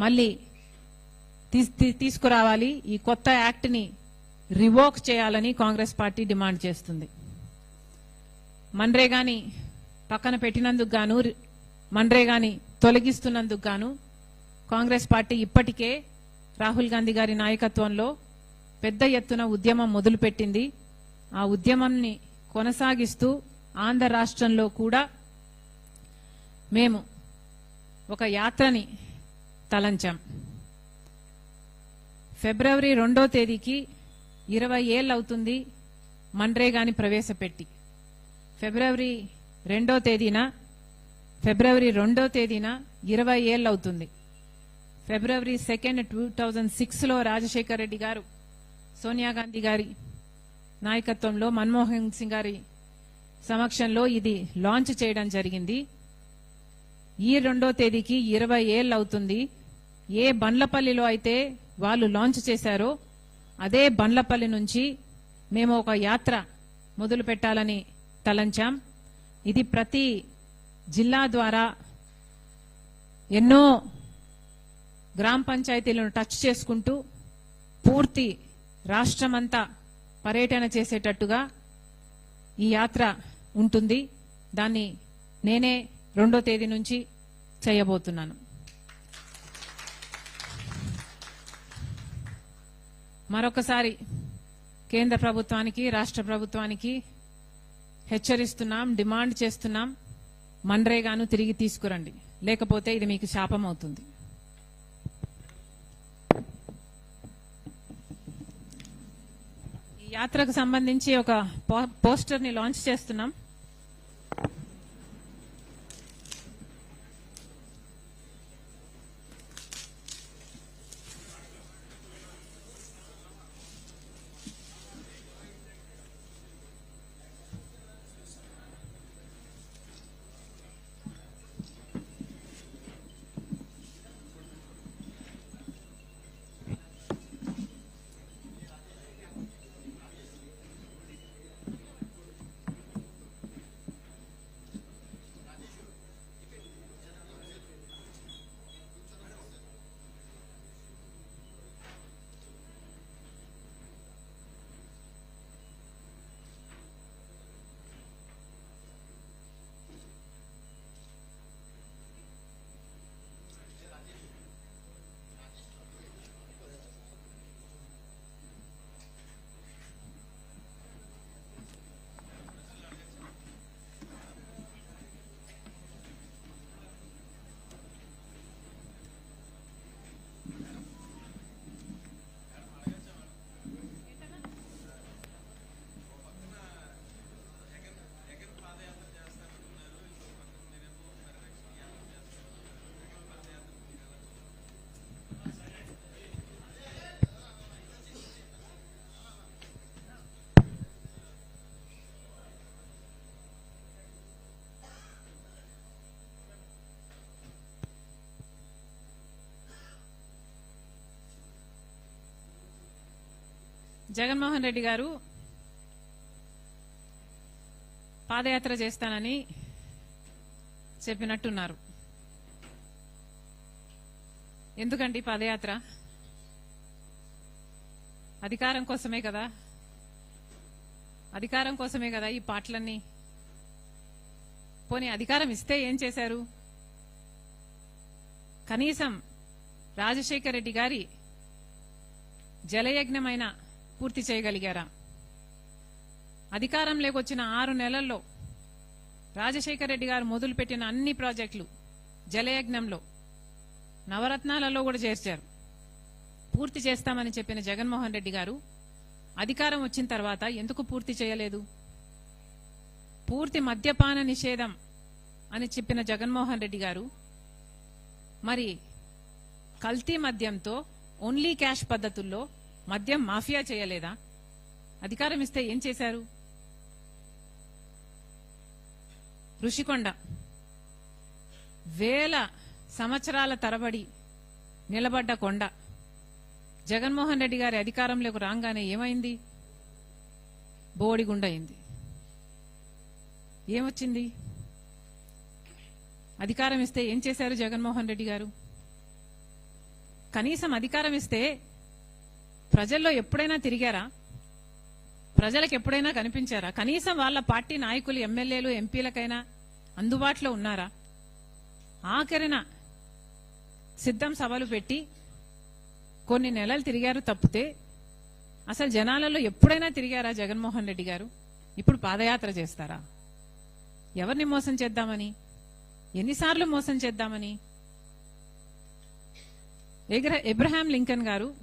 మళ్ళీ తీస్- తీ- తీసుకురావాలి. ఈ కొత్త యాక్ట్ని రివోక్ చేయాలని కాంగ్రెస్ పార్టీ డిమాండ్ చేస్తుంది. మన్రేగాని పక్కన పెట్టినందుకు గాను మన్రేగాని తొలగిస్తున్నందుకు గాను కాంగ్రెస్ పార్టీ ఇప్పటికే రాహుల్ గాంధీ గారి నాయకత్వంలో పెద్ద ఎత్తున ఉద్యమం మొదలుపెట్టింది. ఆ ఉద్యమాన్ని కొనసాగిస్తూ ఆంధ్ర రాష్ట్రంలో కూడా మేము ఒక యాత్రని తలంచాం. ఫిబ్రవరి రెండో తేదీకి ఇరవై ఏళ్ళు అవుతుంది మన్రేగాని ప్రవేశపెట్టి. ఫిబ్రవరి రెండో తేదీన ఫిబ్రవరి రెండో తేదీన ఇరవై ఏళ్ళు అవుతుంది. ఫిబ్రవరి సెకండ్ టూ థౌజండ్ సిక్స్లో రాజశేఖర్ రెడ్డి గారు సోనియా గాంధీ గారి నాయకత్వంలో మన్మోహన్ సింగ్ గారి సమక్షంలో ఇది లాంచ్ చేయడం జరిగింది. ఈ రెండో తేదీకి ఇరవై ఏళ్ళు అవుతుంది. ఏ బండ్లపల్లిలో అయితే వాళ్ళు లాంచ్ చేశారో అదే బండ్లపల్లి నుంచి మేము ఒక యాత్ర మొదలు పెట్టాలని తలంచాం. ఇది ప్రతి జిల్లా ద్వారా ఎన్నో గ్రామ పంచాయతీలను టచ్ చేసుకుంటూ పూర్తి రాష్ట్రమంతా పర్యటన చేసేటట్టుగా ఈ యాత్ర ఉంటుంది. దాన్ని నేనే రెండో తేదీ నుంచి చేయబోతున్నాను. మరొకసారి కేంద్ర ప్రభుత్వానికి రాష్ట్ర ప్రభుత్వానికి హెచ్చరిస్తున్నాం డిమాండ్ చేస్తున్నాం. మన్రేగాను తిరిగి తీసుకురండి. లేకపోతే ఇది మీకు శాపం అవుతుంది ఈ యాత్రకు సంబంధించి ఒక పో- పోస్టర్ని లాంచ్ చేస్తున్నాం. జగన్మోహన్ రెడ్డి గారు పాదయాత్ర చేస్తానని చెప్పినట్టున్నారు. ఎందుకండి పాదయాత్ర? అధికారం కోసమే కదా? అధికారం కోసమే కదా ఈ పాటలన్నీ? పోనీ అధికారం ఇస్తే ఏం చేశారు? కనీసం రాజశేఖర రెడ్డి గారి జలయజ్ఞమైన పూర్తి చేయగలిగారా? అధికారంలోకి వచ్చిన ఆరు నెలల్లో రాజశేఖర రెడ్డి గారు మొదలుపెట్టిన అన్ని ప్రాజెక్టులు జలయజ్ఞంలో నవరత్నాలలో కూడా చేర్చారు. పూర్తి చేస్తామని చెప్పిన జగన్మోహన్ రెడ్డి గారు అధికారం వచ్చిన తర్వాత ఎందుకు పూర్తి చేయలేదు? పూర్తి మద్యపాన నిషేధం అని చెప్పిన జగన్మోహన్ రెడ్డి గారు మరి కల్తీ మద్యంతో ఓన్లీ క్యాష్ పద్ధతుల్లో మద్యం మాఫియా చేయలేదా? అధికారం ఇస్తే ఏం చేశారు? ఋషికొండ. వేల సంవత్సరాల తరబడి నిలబడ్డ కొండ. జగన్మోహన్ రెడ్డి గారి అధికారంలోకి రాగానే ఏమైంది? బోడిగుండయింది. ఏమొచ్చింది? అధికారం ఇస్తే ఏం చేశారు జగన్మోహన్ రెడ్డి గారు? కనీసం అధికారం ఇస్తే ప్రజల్లో ఎప్పుడైనా తిరిగారా? ప్రజలకు ఎప్పుడైనా కనిపించారా? కనీసం వాళ్ళ పార్టీ నాయకులు ఎమ్మెల్యేలు ఎంపీలకైనా అందుబాటులో ఉన్నారా? ఆఖరిన సిద్ధం సభలు పెట్టి కొన్ని నెలలు తిరిగారు తప్పితే అసలు జనాలలో ఎప్పుడైనా తిరిగారా జగన్మోహన్ రెడ్డి గారు? ఇప్పుడు పాదయాత్ర చేస్తారా? ఎవరిని మోసం చేద్దామని? ఎన్నిసార్లు మోసం చేద్దామని? ఎగ్ర- ఎబ్రహాం లింకన్ గారు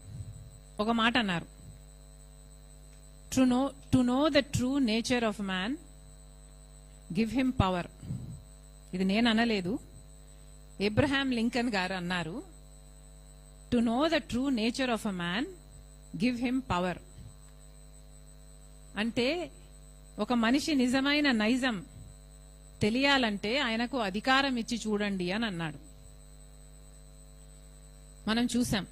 ఒక మాట అన్నారు. To know to know the true nature of man give him power ఇది నేను అనలేదు. ఎబ్రహాం లింకన్ గారు అన్నారు to know the true nature of a man give him power అంటే ఒక మనిషి నిజమైన నైజం తెలియాలంటే ఆయనకు అధికారం ఇచ్చి చూడండి అని అన్నాడు. మనం చూసాం.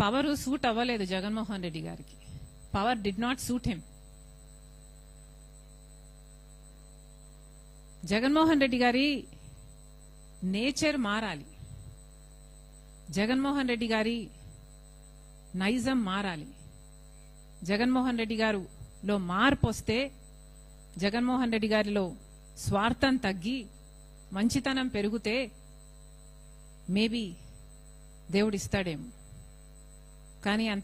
పవర్ సూట్ అవ్వలేదు జగన్మోహన్ రెడ్డి గారికి. Power did not suit him. Jaganmohan Reddy గారి నేచర్ మారాలి. జగన్మోహన్ రెడ్డి గారి నైజం మారాలి. జగన్మోహన్ రెడ్డి గారులో మార్పు వస్తే జగన్మోహన్ రెడ్డి గారిలో స్వార్థం తగ్గి మంచితనం పెరిగితే మేబీ దేవుడిస్తాడేమో కానీ అంత